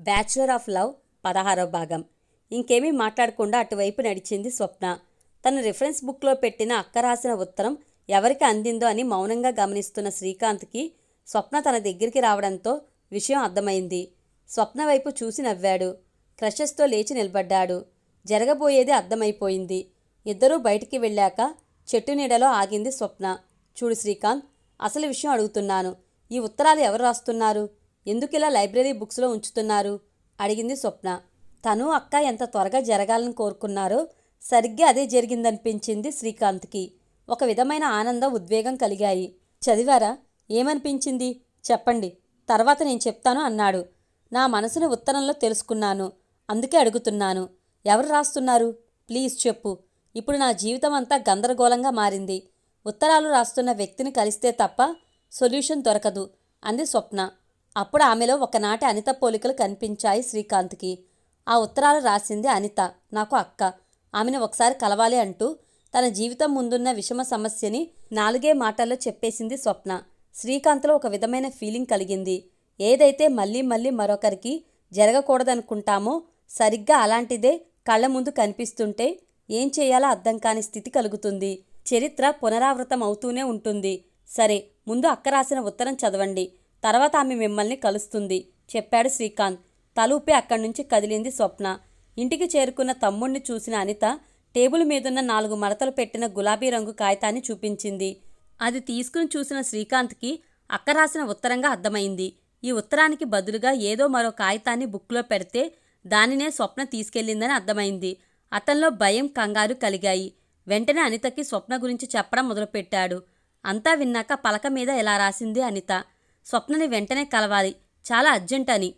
Bachelor of love పదహారవ భాగం. ఇంకేమీ మాట్లాడకుండా అటువైపు నడిచింది స్వప్న. తన రిఫరెన్స్ బుక్లో పెట్టిన అక్క రాసిన ఉత్తరం ఎవరికి అందిందో అని మౌనంగా గమనిస్తున్న శ్రీకాంత్కి స్వప్న తన దగ్గరికి రావడంతో విషయం అర్థమైంది. స్వప్న వైపు చూసి నవ్వాడు. క్రషెస్తో లేచి నిలబడ్డాడు. జరగబోయేది అర్థమైపోయింది. ఇద్దరూ బయటికి వెళ్ళాక చెట్టు నీడలో ఆగింది స్వప్న. చూడు శ్రీకాంత్ అసలు విషయం అడుగుతున్నాను. ఈ ఉత్తరాలు ఎవరు రాస్తున్నారు? ఎందుకు ఇలా లైబ్రరీ బుక్స్లో ఉంచుతున్నారు? అడిగింది స్వప్న. తను అక్క ఎంత త్వరగా జరగాలని కోరుకున్నారో సరిగ్గా అదే జరిగిందనిపించింది శ్రీకాంత్కి. ఒక విధమైన ఆనందం ఉద్వేగం కలిగాయి. చదివారా? ఏమనిపించింది? చెప్పండి. తర్వాత నేను చెప్తాను అన్నాడు. నా మనసుని ఉత్తరంలో తెలుసుకున్నాను. అందుకే అడుగుతున్నాను. ఎవరు రాస్తున్నారు? ప్లీజ్ చెప్పు. ఇప్పుడు నా జీవితం అంతా గందరగోళంగా మారింది. ఉత్తరాలు రాస్తున్న వ్యక్తిని కలిస్తే తప్ప సొల్యూషన్ దొరకదు అంది స్వప్న. అప్పుడు ఆమెలో ఒకనాటి అనిత పోలికలు కనిపించాయి శ్రీకాంత్కి. ఆ ఉత్తరాలు రాసింది అనిత నాకు అక్క. ఆమెను ఒకసారి కలవాలి అంటూ తన జీవితం ముందున్న విషమ సమస్యని నాలుగే మాటల్లో చెప్పేసింది స్వప్న. శ్రీకాంత్లో ఒక విధమైన ఫీలింగ్ కలిగింది. ఏదైతే మళ్ళీ మళ్ళీ మరొకరికి జరగకూడదనుకుంటామో సరిగ్గా అలాంటిదే కళ్ళ ముందు కనిపిస్తుంటే ఏం చేయాలో అర్థం కాని స్థితి కలుగుతుంది. చరిత్ర పునరావృతం అవుతూనే ఉంటుంది. సరే ముందు అక్క రాసిన ఉత్తరం చదవండి. తర్వాత ఆమె మిమ్మల్ని కలుస్తుంది చెప్పాడు శ్రీకాంత్. తలూపి అక్కడి నుంచి కదిలింది స్వప్న. ఇంటికి చేరుకున్న తమ్ముణ్ణి చూసిన అనిత టేబుల్ మీదున్న నాలుగు మడతలు పెట్టిన గులాబీ రంగు కాగితాన్ని చూపించింది. అది తీసుకుని చూసిన శ్రీకాంత్కి అక్క రాసిన ఉత్తరంగా అర్థమైంది. ఈ ఉత్తరానికి బదులుగా ఏదో మరో కాగితాన్ని బుక్లో పెడితే దానినే స్వప్న తీసుకెళ్ళిందని అర్థమైంది. అతనిలో భయం కంగారు కలిగాయి. వెంటనే అనితకి స్వప్న గురించి చెప్పడం మొదలుపెట్టాడు. అంతా విన్నాక పలక మీద ఇలా రాసింది అనిత. స్వప్నని వెంటనే కలవాలి. చాలా అర్జెంట్ అని.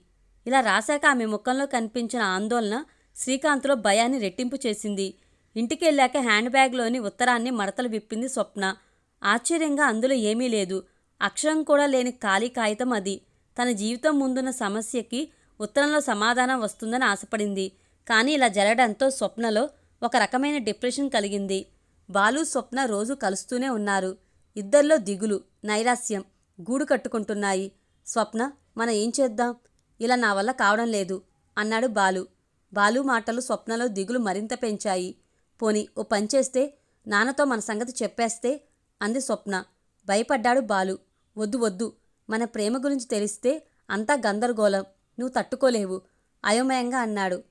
ఇలా రాశాక ఆమె ముఖంలో కనిపించిన ఆందోళన శ్రీకాంత్లో భయాన్ని రెట్టింపు చేసింది. ఇంటికి వెళ్ళాక హ్యాండ్ బ్యాగ్లోని ఉత్తరాన్ని మడతలు విప్పింది స్వప్న. ఆశ్చర్యంగా అందులో ఏమీ లేదు. అక్షరం కూడా లేని ఖాళీ కాగితం అది. తన జీవితం ముందున్న సమస్యకి ఉత్తరంలో సమాధానం వస్తుందని ఆశపడింది. కానీ ఇలా జరగడంతో స్వప్నలో ఒక రకమైన డిప్రెషన్ కలిగింది. బాలు స్వప్న రోజు కలుస్తూనే ఉన్నారు. ఇద్దరిలో దిగులు నైరాస్యం గూడు కట్టుకుంటున్నాయి. స్వప్న మనం ఏం చేద్దాం? ఇలా నా వల్ల కావడం లేదు అన్నాడు బాలు. బాలు మాటలు స్వప్నలో దిగులు మరింత పెంచాయి. పోని ఓ పనిచేస్తే నాన్నతో మన సంగతి చెప్పేస్తే అంది స్వప్న. భయపడ్డాడు బాలు. వద్దు వద్దు. మన ప్రేమ గురించి తెలిస్తే అంతా గందరగోళం. నువ్వు తట్టుకోలేవు అయోమయంగా అన్నాడు.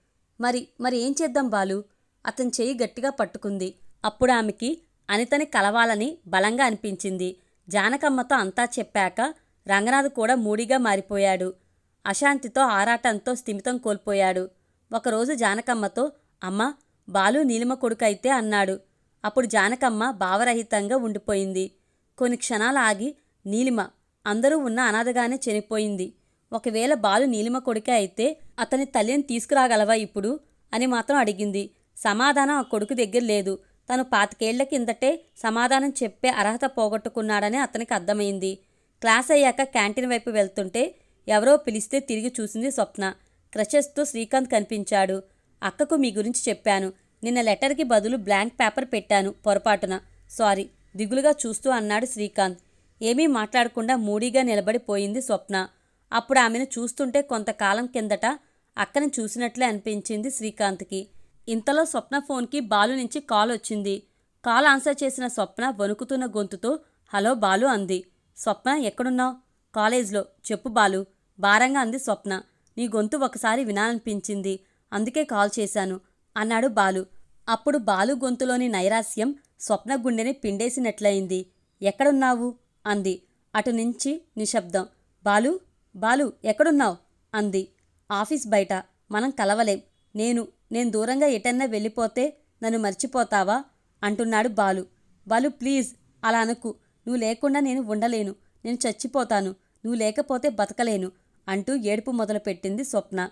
మరి మరి ఏం చేద్దాం బాలు? అతని చెయ్యి గట్టిగా పట్టుకుంది. అప్పుడు ఆమెకి అనితని కలవాలని బలంగా అనిపించింది. జానకమ్మతో అంతా చెప్పాక రంగనాథ్ కూడా మూడిగా మారిపోయాడు. అశాంతితో ఆరాటంతో స్థిమితం కోల్పోయాడు. ఒకరోజు జానకమ్మతో అమ్మ బాలు నీలిమ కొడుకైతే అన్నాడు. అప్పుడు జానకమ్మ భావరహితంగా ఉండిపోయింది. కొన్ని క్షణాలు ఆగి నీలిమ అందరూ ఉన్న అనాథగానే చనిపోయింది. ఒకవేళ బాలు నీలిమ కొడుకే అయితే అతని తల్లిని తీసుకురాగలవా ఇప్పుడు? అని మాత్రం అడిగింది. సమాధానం ఆ కొడుకు దగ్గర లేదు. తను పాతికేళ్ళ కిందటే సమాధానం చెప్పే అర్హత పోగొట్టుకున్నాడని అతనికి అర్థమైంది. క్లాస్ అయ్యాక క్యాంటీన్ వైపు వెళ్తుంటే ఎవరో పిలిస్తే తిరిగి చూసింది స్వప్న. క్రషెస్తో శ్రీకాంత్ కనిపించాడు. అక్కకు మీ గురించి చెప్పాను. నిన్న లెటర్కి బదులు బ్లాంక్ పేపర్ పెట్టాను పొరపాటున. సారీ దిగులుగా చూస్తూ అన్నాడు శ్రీకాంత్. ఏమీ మాట్లాడకుండా మూడీగా నిలబడిపోయింది స్వప్న. అప్పుడు ఆమెను చూస్తుంటే కొంతకాలం కిందట అక్కని చూసినట్లే అనిపించింది శ్రీకాంత్కి. ఇంతలో స్వప్న ఫోన్కి బాలు నుంచి కాల్ వచ్చింది. కాల్ ఆన్సర్ చేసిన స్వప్న వణుకుతున్న గొంతుతో హలో బాలు అంది. స్వప్న ఎక్కడున్నావు? కాలేజ్లో. చెప్పు బాలు. భారంగా అంది స్వప్న. నీ గొంతు ఒకసారి వినాలనిపించింది. అందుకే కాల్ చేశాను అన్నాడు బాలు. అప్పుడు బాలు గొంతులోని నైరాస్యం స్వప్న గుండెని పిండేసినట్లయింది. ఎక్కడున్నావు? అంది. అటు నుంచి నిశ్శబ్దం. బాలు? బాలు ఎక్కడున్నావు? అంది. ఆఫీస్ బయట. మనం కలవలేం. నేను నేను దూరంగా ఎటన్నా వెళ్ళిపోతే నన్ను మర్చిపోతావా? అంటున్నాడు బాలు. బాలు ప్లీజ్ అలా అనుకు. నువ్వు లేకుండా నేను ఉండలేను. నేను చచ్చిపోతాను. నువ్వు లేకపోతే బతకలేను అంటూ ఏడుపు మొదలుపెట్టింది స్వప్న.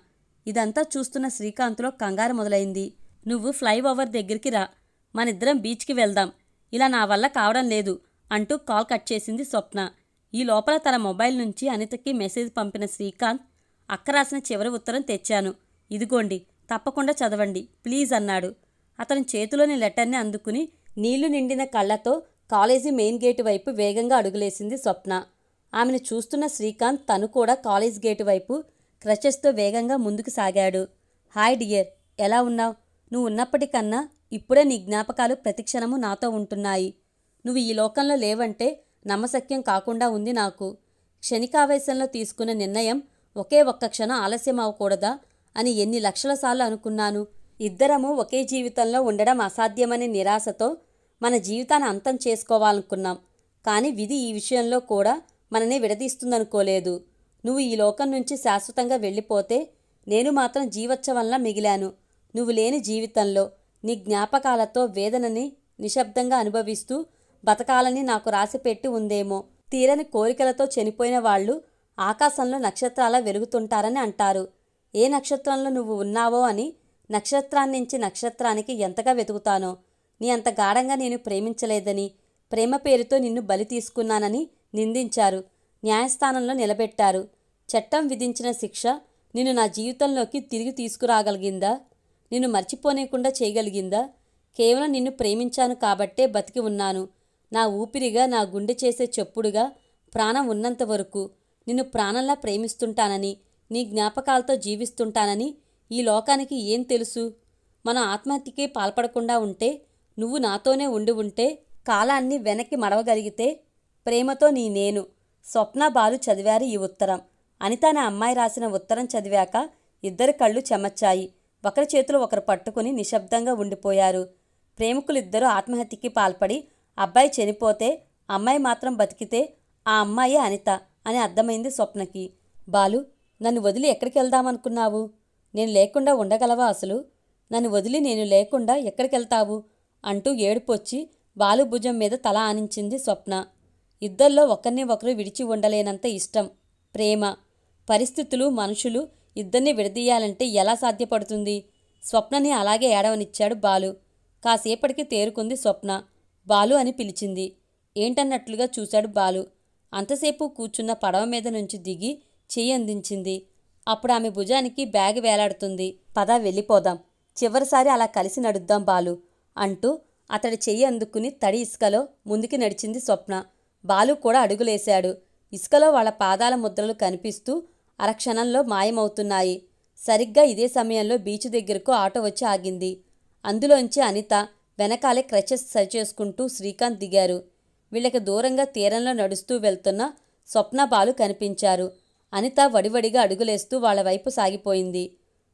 ఇదంతా చూస్తున్న శ్రీకాంత్లో కంగారు మొదలైంది. నువ్వు ఫ్లైఓవర్ దగ్గరికి రా. మనిద్దరం బీచ్కి వెళ్దాం. ఇలా నా వల్ల కావడం లేదు అంటూ కాల్ కట్ చేసింది స్వప్న. ఈ లోపల తన మొబైల్ నుంచి అనితకి మెసేజ్ పంపిన శ్రీకాంత్ అక్క రాసిన చివరి ఉత్తరం తెచ్చాను. ఇదిగోండి తప్పకుండా చదవండి. ప్లీజ్ అన్నాడు. అతని చేతిలోని లెటర్ని అందుకుని నీళ్ళు నిండిన కళ్ళతో కాలేజీ మెయిన్ గేటు వైపు వేగంగా అడుగులేసింది స్వప్న. ఆమెను చూస్తున్న శ్రీకాంత్ తను కూడా కాలేజ్ గేటు వైపు క్రచెస్తో వేగంగా ముందుకు సాగాడు. హాయ్ డియర్ ఎలా ఉన్నావు? నువ్వు ఉన్నప్పటికన్నా ఇప్పుడే నీ జ్ఞాపకాలు ప్రతిక్షణము నాతో ఉంటున్నాయి. నువ్వు ఈ లోకంలో లేవంటే నమ్మశక్యం కాకుండా ఉంది నాకు. క్షణికావేశంలో తీసుకున్న నిర్ణయం ఒకే ఒక్క క్షణం ఆలస్యం అవ్వకూడదా అని ఎన్ని లక్షల సార్లు అనుకున్నాను. ఇద్దరము ఒకే జీవితంలో ఉండడం అసాధ్యమనే నిరాశతో మన జీవితాన్ని అంతం చేసుకోవాలనుకున్నాం. కానీ విధి ఈ విషయంలో కూడా మనని విడదీస్తుందనుకోలేదు. నువ్వు ఈ లోకం నుంచి శాశ్వతంగా వెళ్ళిపోతే నేను మాత్రం జీవోత్సవంలా మిగిలాను. నువ్వు లేని జీవితంలో నీ జ్ఞాపకాలతో వేదనని నిశ్శబ్దంగా అనుభవిస్తూ బతకాలని నాకు రాసిపెట్టి ఉందేమో. తీరని కోరికలతో చనిపోయిన వాళ్ళు ఆకాశంలో నక్షత్రాల వెలుగుతుంటారని అంటారు. ఏ నక్షత్రంలో నువ్వు ఉన్నావో అని నక్షత్రాన్నించి నక్షత్రానికి ఎంతగా వెతుకుతానో నీ అంత గాఢంగా నేను ప్రేమించలేదని ప్రేమ పేరుతో నిన్ను బలి తీసుకున్నానని నిందించారు. న్యాయస్థానంలో నిలబెట్టారు. చట్టం విధించిన శిక్ష నిన్ను నా జీవితంలోకి తిరిగి తీసుకురాగలిగిందా? నిన్ను మర్చిపోనేకుండా చేయగలిగిందా? కేవలం నిన్ను ప్రేమించాను కాబట్టే బతికి ఉన్నాను. నా ఊపిరిగా నా గుండె చేసే చెప్పుడుగా ప్రాణం ఉన్నంత వరకు నిన్ను ప్రాణంలా ప్రేమిస్తుంటానని నీ జ్ఞాపకాలతో జీవిస్తుంటానని ఈ లోకానికి ఏం తెలుసు? మన ఆత్మహత్యకే పాల్పడకుండా ఉంటే నువ్వు నాతోనే ఉండి ఉంటే కాలాన్ని వెనక్కి మడవగలిగితే ప్రేమతో నీ నేను స్వప్న బాలు చదివారు ఈ ఉత్తరం. అనిత నా అమ్మాయి రాసిన ఉత్తరం చదివాక ఇద్దరు కళ్ళు చెమచ్చాయి ఒకరి చేతులు ఒకరు పట్టుకుని నిశ్శబ్దంగా ఉండిపోయారు. ప్రేమికులిద్దరూ ఆత్మహత్యకి పాల్పడి అబ్బాయి చనిపోతే అమ్మాయి మాత్రం బతికితే ఆ అమ్మాయి అనిత అని అర్థమైంది స్వప్నకి. బాలు నన్ను వదిలి ఎక్కడికి వెళ్దామనుకున్నావు నేను లేకుండా ఉండగలవా అసలు? నన్ను వదిలి నేను లేకుండా ఎక్కడికి వెళ్తావు అంటూ ఏడుపొచ్చి బాలుభుజం మీద తల ఆనించింది స్వప్న. ఇద్దరిలో ఒకరిని ఒకరు విడిచి ఉండలేనంత ఇష్టం ప్రేమ. పరిస్థితులు మనుషులు ఇద్దరిని విడదీయాలంటే ఎలా సాధ్యపడుతుంది? స్వప్నని అలాగే ఏడవనిచ్చాడు బాలు. కాసేపటికి తేరుకుంది స్వప్న. బాలు అని పిలిచింది. ఏంటన్నట్లుగా చూశాడు బాలు. అంతసేపు కూర్చున్న పడవ మీద నుంచి దిగి చెయ్యి అందించింది. అప్పుడు ఆమె భుజానికి బ్యాగ్ వేలాడుతుంది. పద వెళ్ళిపోదాం. చివరిసారి అలా కలిసి నడుద్దాం బాలు అంటూ అతడి చెయ్యి అందుకుని తడి ఇసుకలో ముందుకి నడిచింది స్వప్న. బాలు కూడా అడుగులేశాడు. ఇసుకలో వాళ్ళ పాదాల ముద్రలు కనిపిస్తూ అరక్షణంలో మాయమవుతున్నాయి. సరిగ్గా ఇదే సమయంలో బీచ్ దగ్గరకు ఆటో వచ్చి ఆగింది. అందులోంచి అనిత వెనకాలే క్రచెస్ సరిచేసుకుంటూ శ్రీకాంత్ దిగారు. వీళ్ళకి దూరంగా తీరంలో నడుస్తూ వెళ్తున్న స్వప్న బాలు కనిపించారు. అనిత వడివడిగా అడుగులేస్తూ వాళ్ళ వైపు సాగిపోయింది.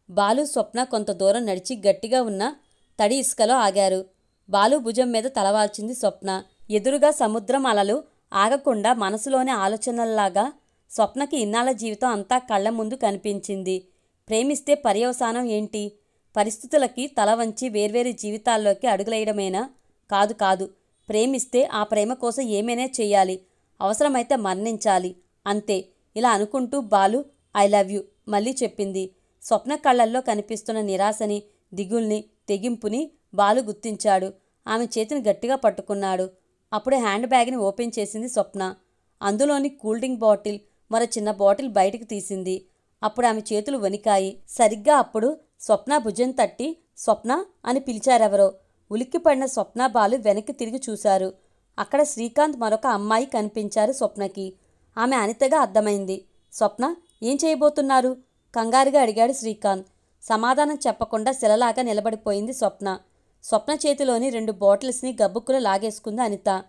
బాలు స్వప్న కొంత దూరం నడిచి గట్టిగా ఉన్న తడి ఇసుకలో ఆగారు. బాలు భుజం మీద తలవాల్చింది స్వప్న. ఎదురుగా సముద్రం అలలు ఆగకుండా మనసులోని ఆలోచనల్లాగా స్వప్నకి ఇన్నాళ్ళ జీవితం అంతా కళ్ళ ముందు కనిపించింది. ప్రేమిస్తే పర్యవసానం ఏంటి? పరిస్థితులకి తల వంచి వేర్వేరు జీవితాల్లోకి అడుగులేయడమేనా? కాదు కాదు. ప్రేమిస్తే ఆ ప్రేమ కోసం ఏమైనా చేయాలి. అవసరమైతే మరణించాలి. అంతే. ఇలా అనుకుంటూ బాలు ఐ లవ్ యూ మళ్ళీ చెప్పింది. స్వప్న కళ్ళల్లో కనిపిస్తున్న నిరాశని దిగుల్ని తెగింపుని బాలు గుర్తించాడు. ఆమె చేతిని గట్టిగా పట్టుకున్నాడు. అప్పుడే హ్యాండ్ బ్యాగ్ని ఓపెన్ చేసింది స్వప్న. అందులోని కూల్ డ్రింక్ బాటిల్ మరో చిన్న బాటిల్ బయటికి తీసింది. అప్పుడు ఆమె చేతులు వణికాయి. సరిగ్గా అప్పుడు స్వప్న భుజం తట్టి స్వప్న అని పిలిచారెవరో. ఉలిక్కిపడిన స్వప్న బాలు వెనక్కి తిరిగి చూశారు. అక్కడ శ్రీకాంత్ మరొక అమ్మాయి కనిపించారు స్వప్నకి. ఆమె అనితగా అర్థమైంది. స్వప్న ఏం చేయబోతున్నారు? కంగారుగా అడిగాడు శ్రీకాంత్. సమాధానం చెప్పకుండా శిలలాగా నిలబడిపోయింది స్వప్న. స్వప్న చేతిలోని రెండు బాటిల్స్ని గబ్బుక్కున లాగేసుకుంది అనిత.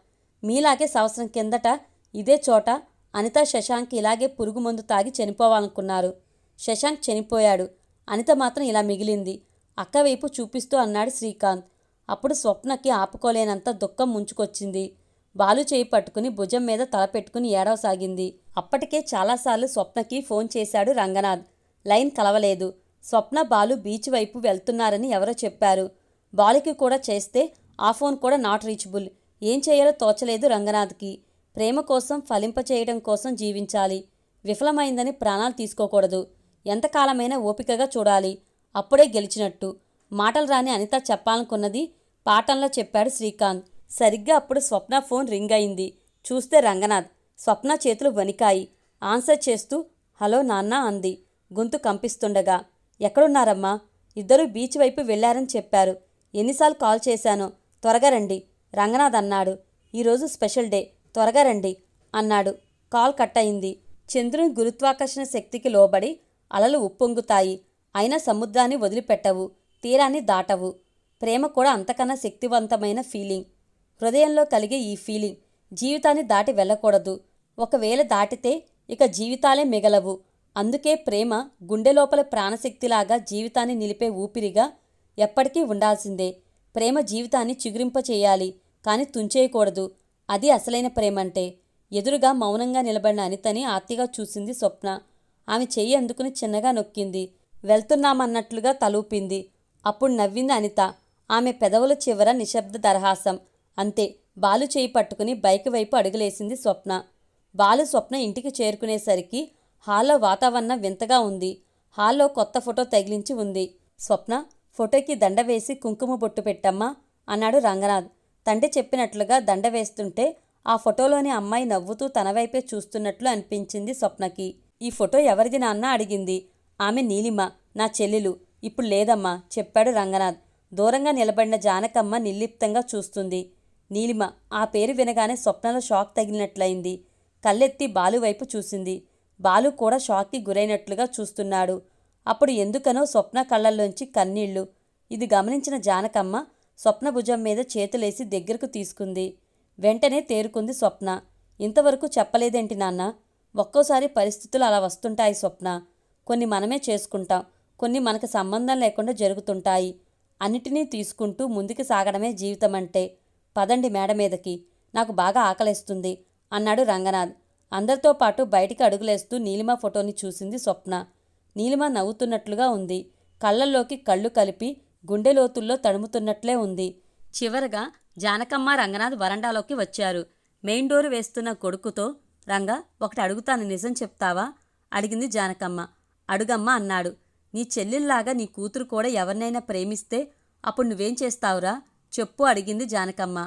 మీలాగే సంవత్సరం కిందట ఇదే చోట అనిత శశాంక్ ఇలాగే పురుగు మందు తాగి చనిపోవాలనుకున్నారు. శశాంక్ చనిపోయాడు. అనిత మాత్రం ఇలా మిగిలింది. అక్క వైపు చూపిస్తూ అన్నాడు శ్రీకాంత్. అప్పుడు స్వప్నకి ఆపుకోలేనంత దుఃఖం ముంచుకొచ్చింది. బాలు చేయి పట్టుకుని భుజం మీద తల పెట్టుకుని ఏడవసాగింది. అప్పటికే చాలాసార్లు స్వప్నకి ఫోన్ చేశాడు రంగనాథ్. లైన్ కలవలేదు. స్వప్న బాలు బీచ్ వైపు వెళ్తున్నారని ఎవరో చెప్పారు. బాలుకి కూడా చేస్తే ఆ ఫోన్ కూడా నాట్ రీచబుల్. ఏం చేయాలో తోచలేదు రంగనాథ్కి. ప్రేమ కోసం ఫలింపచేయడం కోసం జీవించాలి. విఫలమైందని ప్రాణాలు తీసుకోకూడదు. ఎంతకాలమైనా ఓపికగా చూడాలి. అప్పుడే గెలిచినట్టు. మాటలు రాని అనిత చెప్పాలనుకున్నది పాఠంలో చెప్పాడు శ్రీకాంత్. సరిగ్గా అప్పుడు స్వప్న ఫోన్ రింగ్ అయింది. చూస్తే రంగనాథ్. స్వప్న చేతులు వణికాయి. ఆన్సర్ చేస్తూ హలో నాన్న అంది. గొంతు కంపిస్తుండగా ఎక్కడున్నారమ్మా? ఇద్దరూ బీచ్ వైపు వెళ్ళారని చెప్పారు. ఎన్నిసార్లు కాల్ చేశానో. త్వరగా రండి రంగనాథ్ అన్నాడు. ఈరోజు స్పెషల్ డే. త్వరగా రండి అన్నాడు. కాల్ కట్ అయింది. చంద్రుని గురుత్వాకర్షణ శక్తికి లోబడి అలలు ఉప్పొంగుతాయి. అయినా సముద్రాన్ని వదిలిపెట్టవు. తీరాన్ని దాటవు. ప్రేమ కూడా అంతకన్నా శక్తివంతమైన ఫీలింగ్. హృదయంలో కలిగే ఈ ఫీలింగ్ జీవితాన్ని దాటి వెళ్ళకూడదు. ఒకవేళ దాటితే ఇక జీవితాలే మిగలవు. అందుకే ప్రేమ గుండె లోపల ప్రాణశక్తిలాగా జీవితాన్ని నిలిపే ఊపిరిగా ఎప్పటికీ ఉండాల్సిందే. ప్రేమ జీవితాన్ని చిగురింపచేయాలి కాని కానీ తుంచేయకూడదు. అది అసలైన ప్రేమంటే. ఎదురుగా మౌనంగా నిలబడిన అనితని ఆర్తిగా చూసింది స్వప్న. ఆమె చెయ్యి అందుకుని చిన్నగా నొక్కింది. వెళ్తున్నామన్నట్లుగా తలూపింది. అప్పుడు నవ్వింది అనిత. ఆమె పెదవుల చివర నిశ్శబ్ద దరహాసం అంతే. బాలు చేయి పట్టుకుని బైక్ వైపు అడుగులేసింది స్వప్న. బాలు స్వప్న ఇంటికి చేరుకునేసరికి హాల్లో వాతావరణం వింతగా ఉంది. హాల్లో కొత్త ఫోటో తగిలించి ఉంది. స్వప్న ఫోటోకి దండ వేసి కుంకుమ బొట్టు పెట్టమ్మా అన్నాడు రంగనాథ్. తండ్రి చెప్పినట్లుగా దండ వేస్తుంటే ఆ ఫోటోలోని అమ్మాయి నవ్వుతూ తన వైపే చూస్తున్నట్లు అనిపించింది స్వప్నకి. ఈ ఫోటో ఎవరిది నాన్న? అడిగింది. ఆమె నీలిమ నా చెల్లెలు. ఇప్పుడు లేదమ్మా చెప్పాడు రంగనాథ్. దూరంగా నిలబడిన జానకమ్మ నిర్లిప్తంగా చూస్తుంది. నీలిమ. ఆ పేరు వినగానే స్వప్నలో షాక్ తగిలినట్లయింది. కళ్ళెత్తి బాలు వైపు చూసింది. బాలు కూడా షాక్కి గురైనట్లుగా చూస్తున్నాడు. అప్పుడు ఎందుకనో స్వప్న కళ్ళల్లోంచి కన్నీళ్ళు. ఇది గమనించిన జానకమ్మ స్వప్న భుజం మీద చేతులేసి దగ్గరకు తీసుకుంది. వెంటనే తేరుకుంది స్వప్న. ఇంతవరకు చెప్పలేదేంటి నాన్న? ఒక్కోసారి పరిస్థితులు అలా వస్తుంటాయి స్వప్న. కొన్ని మనమే చేసుకుంటాం. కొన్ని మనకు సంబంధం లేకుండా జరుగుతుంటాయి. అన్నిటినీ తీసుకుంటూ ముందుకు సాగడమే జీవితం అంటే పదండి మేడ మీదకి నాకు బాగా ఆకలేస్తుంది అన్నాడు రంగనాథ్. అందరితో పాటు బయటికి అడుగులేస్తూ నీలిమ ఫోటోని చూసింది స్వప్న. నీలిమ నవ్వుతున్నట్లుగా ఉంది. కళ్ళల్లోకి కళ్ళు కలిపి గుండె లోతుల్లో తడుముతున్నట్లే ఉంది. చివరగా జానకమ్మ రంగనాథ్ వరండాలోకి వచ్చారు. మెయిన్ డోర్ వేస్తున్న కొడుకుతో రంగా ఒకటి అడుగుతాను నిజం చెప్తావా? అడిగింది జానకమ్మ. అడుగమ్మ అన్నాడు. నీ చెల్లెల్లాగా నీ కూతురు కూడా ఎవరినైనా ప్రేమిస్తే అప్పుడు నువ్వేం చేస్తావురా? చెప్పు అడిగింది జానకమ్మ.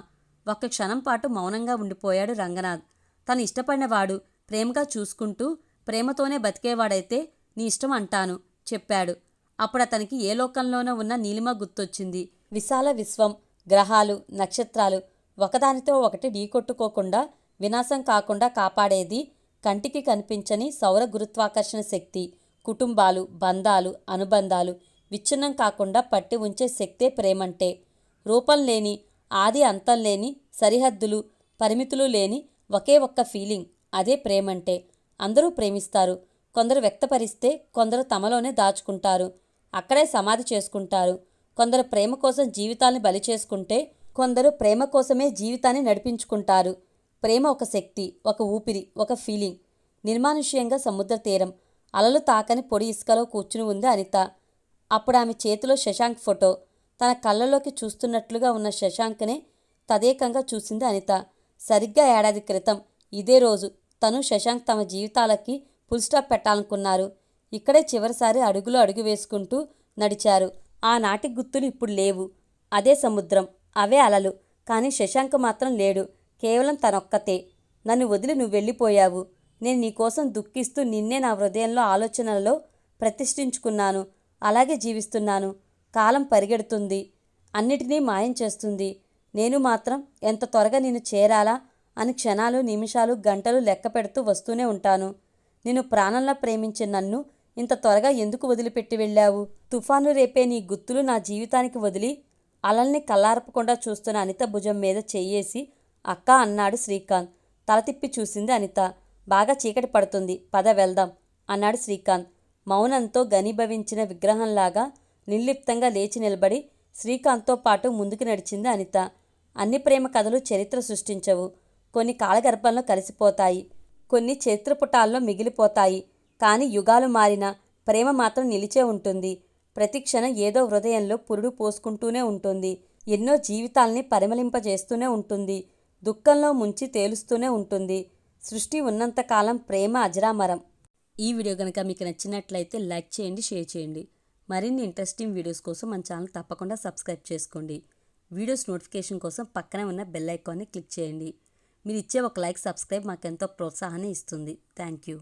ఒక్క క్షణం పాటు మౌనంగా ఉండిపోయాడు రంగనాథ్. తను ఇష్టపడినవాడు ప్రేమగా చూసుకుంటూ ప్రేమతోనే బతికేవాడైతే నీ ఇష్టం అంటాను చెప్పాడు. అప్పుడు అతనికి ఏ లోకంలోనో ఉన్న నీలిమ గుర్తొచ్చింది. విశాల విశ్వం గ్రహాలు నక్షత్రాలు ఒకదానితో ఒకటి ఢీకొట్టుకోకుండా వినాశం కాకుండా కాపాడేది కంటికి కనిపించని సౌర గురుత్వాకర్షణ శక్తి కుటుంబాలు బంధాలు అనుబంధాలు విచ్ఛిన్నం కాకుండా పట్టి ఉంచే శక్తే ప్రేమంటే. రూపం లేని ఆది అంతం లేని సరిహద్దులు పరిమితులు లేని ఒకే ఒక్క ఫీలింగ్. అదే ప్రేమంటే అందరూ ప్రేమిస్తారు. కొందరు వ్యక్తపరిస్తే కొందరు తమలోనే దాచుకుంటారు. అక్కడే సమాధి చేసుకుంటారు. కొందరు ప్రేమ కోసం జీవితాన్ని బలి చేసుకుంటే కొందరు ప్రేమ కోసమే జీవితాన్ని నడిపించుకుంటారు. ప్రేమ ఒక శక్తి ఒక ఊపిరి ఒక ఫీలింగ్. నిర్మానుష్యంగా సముద్ర తీరం అలలు తాకని పొడి ఇసుకలో కూర్చుని ఉంది అనిత. అప్పుడు ఆమె చేతిలో శశాంక్ ఫోటో తన కళ్ళలోకి చూస్తున్నట్లుగా ఉన్న శశాంక్నే తదేకంగా చూసింది అనిత. సరిగ్గా ఏడాది క్రితం ఇదే రోజు తను శశాంక్ తమ జీవితాలకి ఫుల్ స్టాప్ పెట్టాలనుకున్నారు. ఇక్కడే చివరిసారి అడుగులో అడుగు వేసుకుంటూ నడిచారు. ఆనాటి గుర్తులు ఇప్పుడు లేవు. అదే సముద్రం అవే అలలు. కానీ శశాంక్ మాత్రం లేడు. కేవలం తనొక్కతే. నన్ను వదిలి నువ్వు వెళ్ళిపోయావు. నేను నీకోసం దుఃఖిస్తూ నిన్నే నా హృదయంలో ఆలోచనలలో ప్రతిష్ఠించుకున్నాను. అలాగే జీవిస్తున్నాను. కాలం పరిగెడుతుంది. అన్నిటినీ మాయం చేస్తుంది. నేను మాత్రం ఎంత త్వరగా నేను చేరాలా అని క్షణాలు నిమిషాలు గంటలు లెక్క పెడుతూ వస్తూనే ఉంటాను. నిన్ను ప్రాణంలా ప్రేమించిన నన్ను ఇంత త్వరగా ఎందుకు వదిలిపెట్టి వెళ్ళావు? తుఫాను రేపే నీ గుర్తులు నా జీవితానికి వదిలి అలల్ని కల్లారపకుండా చూస్తున్న అనిత భుజం మీద చెయ్యేసి అక్క అన్నాడు శ్రీకాంత్. తల తిప్పి చూసింది అనిత. బాగా చీకటి పడుతుంది. పద వెళ్దాం అన్నాడు శ్రీకాంత్. మౌనంతో గనీభవించిన విగ్రహంలాగా నిర్లిప్తంగా లేచి నిలబడి శ్రీకాంత్తో పాటు ముందుకు నడిచింది అనిత. అన్ని ప్రేమ కథలు చరిత్ర సృష్టించవు. కొన్ని కాలగర్భంలో కలిసిపోతాయి. కొన్ని చరిత్రపుటాల్లో మిగిలిపోతాయి. కానీ యుగాలు మారిన ప్రేమ మాత్రం నిలిచే ఉంటుంది. ప్రతి క్షణం ఏదో హృదయంలో పురుడు పోసుకుంటూనే ఉంటుంది. ఎన్నో జీవితాల్ని పరిమళింపజేస్తూనే ఉంటుంది. దుఃఖంలో ముంచి తేలుస్తూనే ఉంటుంది. సృష్టి ఉన్నంతకాలం ప్రేమ అజరామరం. ఈ వీడియో కనుక మీకు నచ్చినట్లయితే లైక్ చేయండి షేర్ చేయండి. మరిన్ని ఇంట్రెస్టింగ్ వీడియోస్ కోసం మన ఛానల్ తప్పకుండా సబ్స్క్రైబ్ చేసుకోండి. వీడియోస్ నోటిఫికేషన్ కోసం పక్కనే ఉన్న బెల్ ఐకాన్ని క్లిక్ చేయండి. మీరు ఇచ్చే ఒక లైక్ సబ్స్క్రైబ్ మాకెంతో ప్రోత్సాహాన్ని ఇస్తుంది. Thank you